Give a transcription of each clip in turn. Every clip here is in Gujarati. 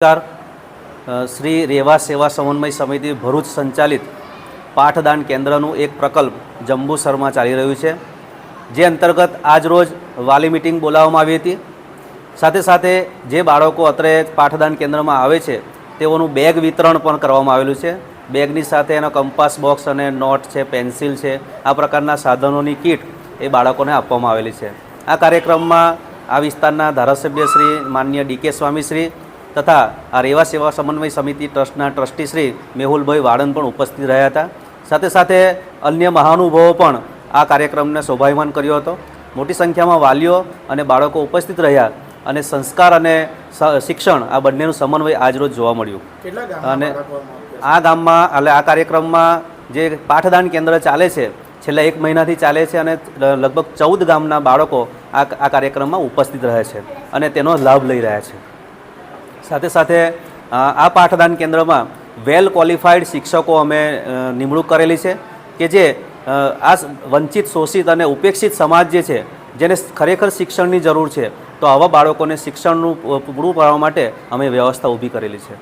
નમસ્કાર. શ્રી રેવા સેવા સમન્વય સમિતિ ભરૂચ સંચાલિત પાઠદાન કેન્દ્રનું એક પ્રકલ્પ જંબુસરમાં ચાલી રહ્યું છે, જે અંતર્ગત આજરોજ વાલી મિટિંગ બોલાવવામાં આવી હતી. સાથે સાથે જે બાળકો અત્રે પાઠદાન કેન્દ્રમાં આવે છે, તેઓનું બેગ વિતરણ પણ કરવામાં આવેલું છે. બેગની સાથે એનો કંપાસ બોક્સ અને નોટ છે, પેન્સિલ છે, આ પ્રકારના સાધનોની કીટ એ બાળકોને આપવામાં આવેલી છે. આ કાર્યક્રમમાં આ વિસ્તારના ધારાસભ્ય શ્રી માન્ય ડીકે સ્વામીશ્રી તથા આ રેવા સેવા સમન્વય સમિતિ ટ્રસ્ટના ટ્રસ્ટી શ્રી મેહુલભાઈ વાળન પણ ઉપસ્થિત રહ્યા હતા. સાથે સાથે અન્ય મહાનુભાવો પણ આ કાર્યક્રમને શોભાયમાન કર્યો હતો. મોટી સંખ્યામાં વાલીઓ અને બાળકો ઉપસ્થિત રહ્યા અને સંસ્કાર અને શિક્ષણ આ બંનેનું સમન્વય આજરોજ જોવા મળ્યું. અને આ ગામમાં એટલે આ કાર્યક્રમમાં જે પાઠદાન કેન્દ્ર ચાલે છે છેલ્લા એક મહિનાથી ચાલે છે અને લગભગ ચૌદ ગામના બાળકો આ આ કાર્યક્રમમાં ઉપસ્થિત રહે છે અને તેનો લાભ લઈ રહ્યા છે. સાથે સાથે આ પાઠદાન કેન્દ્રમાં વેલ ક્વોલિફાઈડ શિક્ષકો અમે નિમણૂક કરેલી છે કે જે આ વંચિત, શોષિત અને ઉપેક્ષિત સમાજ જે છે, જેને ખરેખર શિક્ષણની જરૂર છે, તો આવા બાળકોને શિક્ષણનું પૂરું પાડવા માટે અમે વ્યવસ્થા ઊભી કરેલી છે.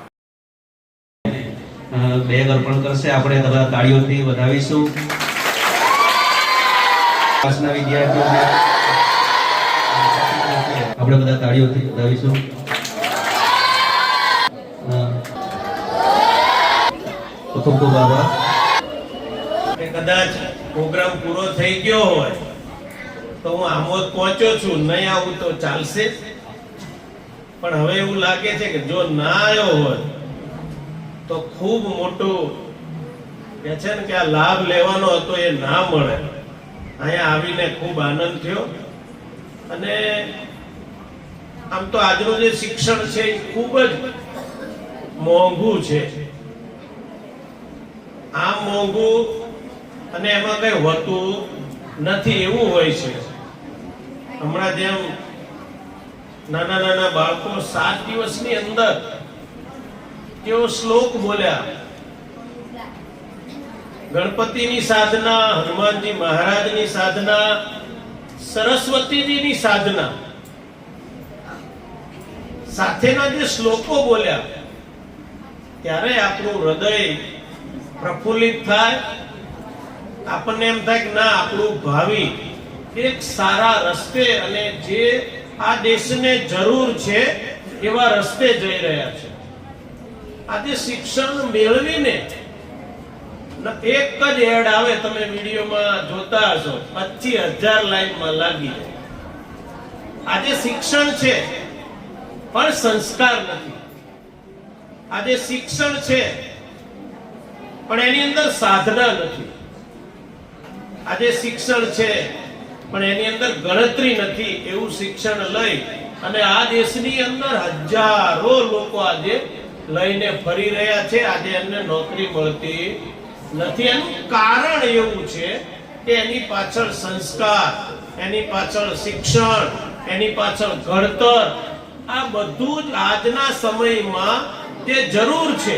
બેગ અર્પણ કરશે. આપણે બધા તાળીઓથી વધાવીશું. આપણે બધા તાળીઓથી વધાવીશું. કદાચ પ્રોગ્રામ પૂરો થઈ ગયો હોય, તો હું આમોદ પહોંચ્યો છું, નહીં આવું તો ચાલશે. પણ હવે એવું લાગે છે કે જો ના આવ્યો હોય, તો ખૂબ મોટું કે છે ને કે આ લાભ લેવાનો હતો એ ના મળે. અહીંયા આવીને ખૂબ આનંદ થયો. અને આમ તો આજનું જે શિક્ષણ છે એ ખૂબ જ મોંઘું છે. આમ મોંઘું અને એમાં કઈ હોતું નથી એવું હોય છે. હમણાં જેમ નાના નાના બાળકો સાત દિવસની અંદર તેઓ શ્લોક બોલ્યા? ગણપતિની સાધના, હનુમાનજી મહારાજની સાધના, સરસ્વતીજીની સાધના. સાથેના જે શ્લોકો બોલ્યા, ત્યારે આપણું હૃદય પ્રફુલ્લિત થાય. આપણને એમ થાય કે ના, આપણું ભાવિ એક સારા રસ્તે અને જે આ દેશને જરૂર છે એવા રસ્તે જઈ રહ્યા છે. આજે શિક્ષણ મેળવીને એક જ એડ આવે, તમે વિડીયોમાં જોતા હશો, પચીસ હજાર લાઈનમાં લાગી આજે શિક્ષણ છે, પણ સંસ્કાર નથી. આજે શિક્ષણ છે પણ એની અંદર સાધના નથી. આજે શિક્ષણ છે, પણ એની અંદર ગણતરી નથી, એવું શિક્ષણ લઈ અને આ દેશની અંદર હજારો લોકો આજે લઈને ફરી રહ્યા છે, આજે એમને નોકરી મળતી નથી. એનું કારણ એવું છે કે એની પાછળ સંસ્કાર, એની પાછળ શિક્ષણ, એની પાછળ ઘડતર, આ બધું જ આજના સમયમાં તે જરૂર છે.